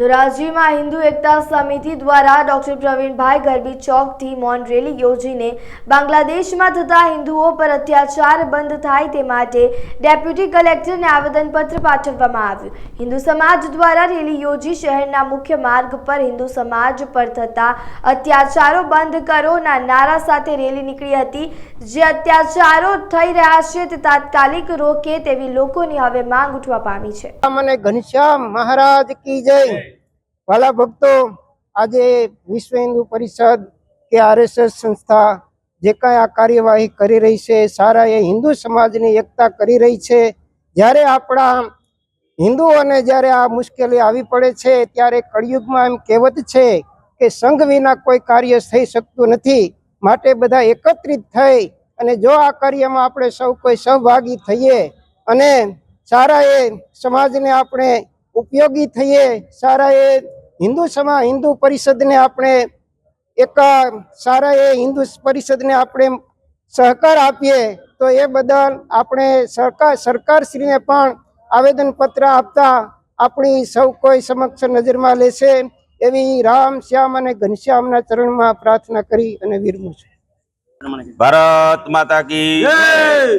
ધોરાજીમાં હિન્દુ એકતા સમિતિ દ્વારા ડોક્ટર પ્રવીણભાઈ ગરબી ચોકથી મૌન રેલી યોજીને બાંગ્લાદેશમાં થતા હિન્દુઓ પર અત્યાચાર બંધ થાય તે માટે ડેપ્યુટી કલેક્ટરને આવેદનપત્ર પાઠવવામાં આવ્યું. હિન્દુ સમાજ દ્વારા રેલી યોજી શહેરના મુખ્ય માર્ગ પર હિન્દુ સમાજ પર થતા અત્યાચારો બંધ કરોના નારા સાથે રેલી નીકળી હતી. જે અત્યાચારો થઈ રહ્યા છે તે તાત્કાલિક રોકે તેવી લોકોની હવે માંગ ઉઠવા પામી છે. ઘનશ્યામ મહારાજ કી જય. વાલા ભક્તો, આજે વિશ્વ હિન્દુ પરિષદ કે આરએસએસ સંસ્થા જે કાંઈ આ કાર્યવાહી કરી રહી છે સારા એ હિન્દુ સમાજની એકતા કરી રહી છે. જ્યારે આપણા હિન્દુઓને જ્યારે આ મુશ્કેલી આવી પડે છે, ત્યારે કળિયુગમાં એમ કહેવત છે કે સંઘ વિના કોઈ કાર્ય થઈ શકતું નથી. માટે બધા એકત્રિત થઈ અને જો આ કાર્યમાં આપણે સૌ કોઈ સહભાગી થઈએ અને સારા એ સમાજને આપણે ઉપયોગી થઈએ, સારા એ હિન્દુ સમા હિન્દુ પરિષદને આપણે એક સારા એ હિન્દુ પરિષદને આપણે સહકાર આપીએ તો એ બદલ આપણે સરકાર સરકારશ્રીને પણ આવેદનપત્ર આપતા આપણી સૌ કોઈ સમક્ષ નજરમાં લેશે એવી રામ શ્યામ અને ઘનશ્યામના ચરણમાં પ્રાર્થના કરી અને વિરમું છું. ભારત માતા કી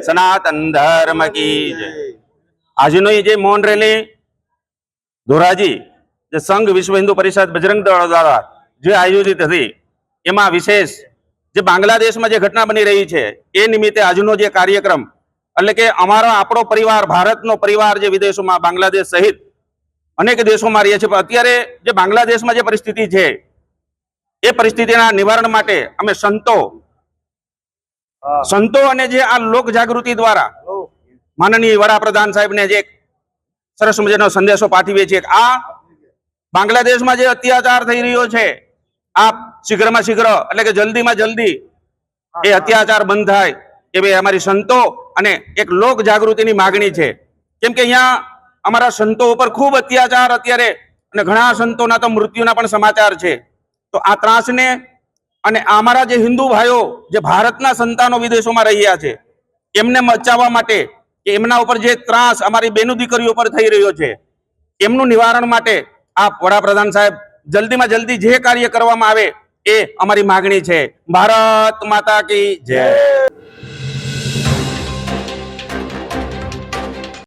સનાતન ધર્મ કી આજનો જે મૌન રેલી ધોરાજી જે સંઘ વિશ્વ હિન્દુ પરિષદ બજરંગ દળ દ્વારા જે આયોજિત હતી એમાં વિશેષ જે બાંગ્લાદેશમાં જે ઘટના બની રહી છે એ નિમિત્તે આજનો જે કાર્યક્રમ એટલે કે અમારો આપણો પરિવાર ભારતનો પરિવાર જે વિદેશોમાં બાંગ્લાદેશ સહિત અનેક દેશોમાં રહીએ છે પણ અત્યારે જે બાંગ્લાદેશમાં જે પરિસ્થિતિ છે એ પરિસ્થિતિના નિવારણ માટે અમે સંતો સંતો અને જે આ લોક જાગૃતિ દ્વારા માનનીય વડાપ્રધાન સાહેબને જે સરસ મજાનો સંદેશો પાઠવીએ છીએ આ બાંગ્લાદેશમાં જે અત્યાચાર થઈ રહ્યો છે આ શીઘ્રમાં શીઘ્ર એટલે કે જલ્દીમાં જલ્દી એ અત્યાચાર બંધ થાય એવી અમારી સંતો અને એક લોક જાગૃતિની માગણી છે. કેમ કે અહીંયા અમારા સંતો ઉપર ખૂબ અત્યાચાર અત્યારે અને ઘણા સંતોના તો મૃત્યુના પણ સમાચાર છે. તો આ ત્રાસને અને અમારા જે હિન્દુ ભાઈઓ જે ભારતના સંતાનો વિદેશોમાં રહ્યા છે એમને મચાવવા માટે કે એમના ઉપર જે ત્રાસ અમારી બેનું દીકરીઓ પર થઈ રહ્યો છે એમનું નિવારણ માટે આ વડાપ્રધાન સાહેબ, જલ્દીમાં જલ્દી જે કાર્ય કરવામાં આવે એ અમારી માગણી છે. ભારત માતા કી જય.